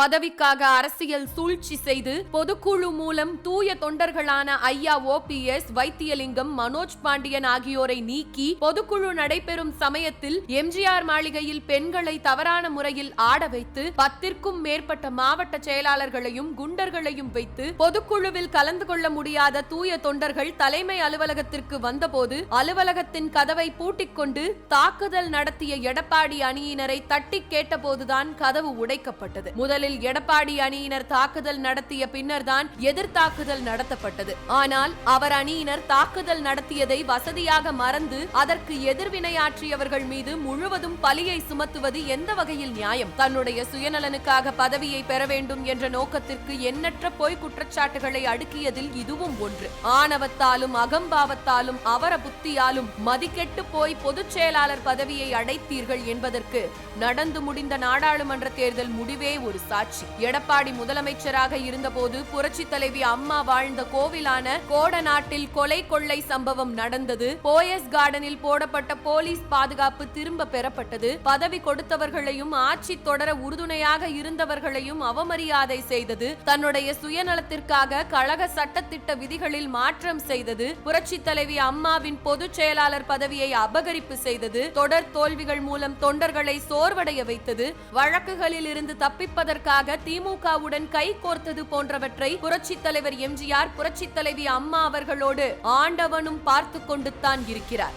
பதவிக்காக அரசியல் சூழ்ச்சி செய்து பொதுக்குழு மூலம் தூய தொண்டர்களான ஐயா ஓபிஎஸ் வைத்தியலிங்கம் மனோஜ் பாண்டியன் ஆகியோரை நீக்கி பொதுக்குழு நடைபெறும் சமயத்தில் எம்ஜிஆர் மாளிகையில் பெண்களை தவறான முறையில் ஆட வைத்து பத்திற்கும் மேற்பட்ட மாவட்ட செயலாளர்களையும் குண்டர்களையும் வைத்து பொதுக்குழுவில் கலந்து கொள்ள முடியாத தூய தொண்டர்கள் தலைமை அலுவலகத்திற்கு வந்தபோது அலுவலகத்தின் கதவை பூட்டிக் கொண்டு தாக்குதல் நடத்திய எடப்பாடி அணியினரை தட்டி கேட்டபோதுதான் கதவு உடைக்கப்பட்டது. முதலில் எடப்பாடி அணியினர் தாக்குதல் நடத்திய பின்னர்தான் எதிர் தாக்குதல் நடத்தப்பட்டது. ஆனால் அவர் அணியினர் தாக்குதல் நடத்தியதை வசதியாக மறந்து அதற்கு எதிர்வினையாற்றியவர்கள் மீது முழுவதும் பலியை சுமத்துவது எந்த வகையில் நியாயம்? தன்னுடைய சுயநலனுக்காக பதவியை பெற வேண்டும் என்ற நோக்கத்திற்கு எண்ணற்ற பொய் குற்றச்சாட்டுகளை அடுக்கியதில் இதுவும் ஒன்று. ஆணவத்தாலும் அகம்பாவத்தாலும் அவர புத்தியாலும் மதிக்கெட்டு போய் பொதுச் செயலாளர் பதவியை அடைத்தீர்கள் என்பதற்கு நடந்து முடிந்த நாடாளுமன்ற தேர்தல் முடிவே ஒரு சாட்சி எடப்பாடி முதலமைச்சராக இருந்தபோது புரட்சி தலைவி அம்மா வாழ்ந்த கோவிலான கோடநாட்டில் கொலை கொள்ளை சம்பவம் நடந்தது. போயஸ் கார்டனில் போடப்பட்ட போலீஸ் பாதுகாப்பு திரும்ப பெறப்பட்டது. பதவி கொடுத்தவர்களையும் ஆட்சி தொடர உறுதுணையாக இருந்தவர்களையும் அவமரியாதை செய்தது. தன்னுடைய சுயநலத்திற்காக கழக சட்டத்திட்ட விதிகளில் மாற்றம் செய்தது. புரட்சி தலைவி அம்மாவின் பொதுச் செயலாளர் பதவியை அபகரிப்பு செய்தது. தொடர் தோல்விகள் மூலம் தொண்டர்களை சோர்வடைய வைத்தது. வழக்குகளில் இருந்து தப்பிப்பதற்கு தப்பிப்பதற்காக திமுகவுடன் கை கோர்த்தது போன்றவற்றை புரட்சி தலைவர் எம்ஜிஆர் புரட்சி தலைவி அம்மா அவர்களோடு ஆண்டவனும் பார்த்து கொண்டு தான் இருக்கிறார்.